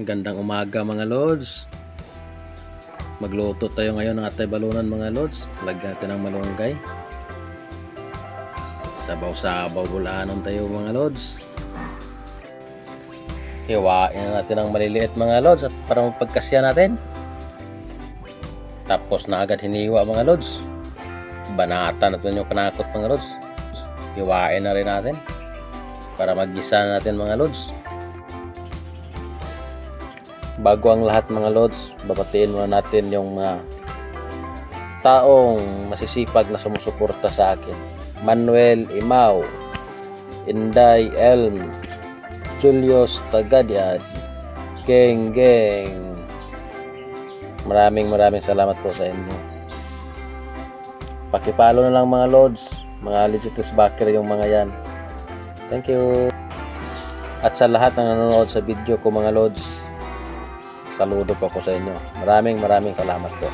Gandang umaga mga lods. Magluto tayo ngayon ng atay balunan mga lods. Lagyan natin ng malunggay. Sabaw-sabaw bulanon tayo mga lods. Hiwain na natin ang maliliit mga lods at para mapagkasya natin. Tapos na agad hiniwa mga lods. Banata natin yung panakot mga lods. Hiwain na rin natin para magisa natin mga lods. Bago ang lahat mga lods, babatiin muna natin yung mga taong masisipag na sumusuporta sa akin. Manuel Imao, Inday Elm, Julius Tagadyad, Geng Geng. Maraming maraming salamat po sa inyo. Pakipalo na lang mga lods, mga legitus backer yung mga yan. Thank you. At sa lahat ng nanonood sa video ko mga lods, saludo po ako sa inyo. Maraming maraming salamat po.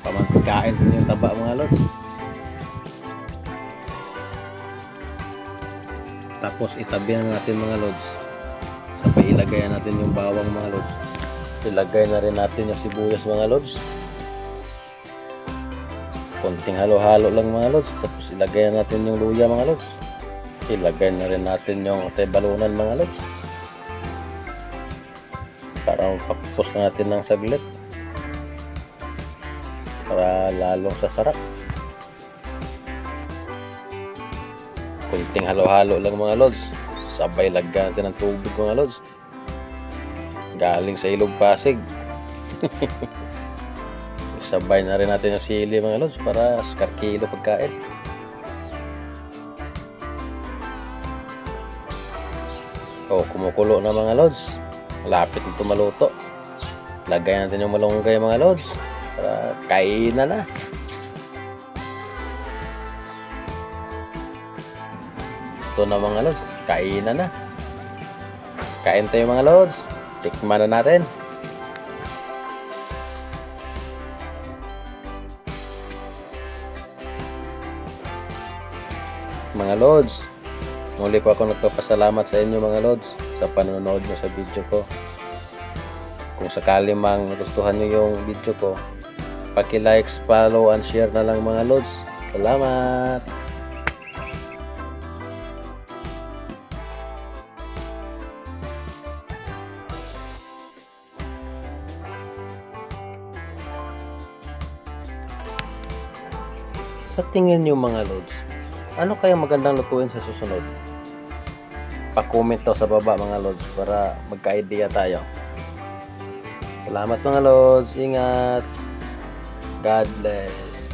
Pamagkain din yung taba mga lods. Tapos itabi na natin mga lods. Sabay ilagay na natin yung bawang mga lods. Ilagay na rin natin yung sibuyas mga lods. Konting halo-halo lang mga lods. Tapos ilagay na natin yung luya mga lods. Ilagay na rin natin yung balunan mga lods para mapapos na natin ng saglit. Para lalong sasarap. Kunting halo-halo lang mga lods. Sabay lagyan natin ng tubig mga lods. Galing sa ilog pasig. Sabay na rin natin yung sili mga lods para skarkilo pagkain. Oh kumukulo na mga lods Malapit na ito maluto. Lagay natin yung malunggay mga lods. Para kainan na. Ito na mga lods. Kainan na. Kain tayo mga lods. Tikman na natin. Mga lods, muli po ako nagpapasalamat sa inyo mga lods sa panonood nyo sa video ko. Kung sakali mang gustuhan nyo yung video ko, paki-likes, follow, and share na lang mga lods. Salamat! Sa tingin nyo mga lods, ano kaya magandang lutuin sa susunod? pa-comment daw sa baba mga lods para magka-idea tayo. Salamat mga lods. Ingat. God bless.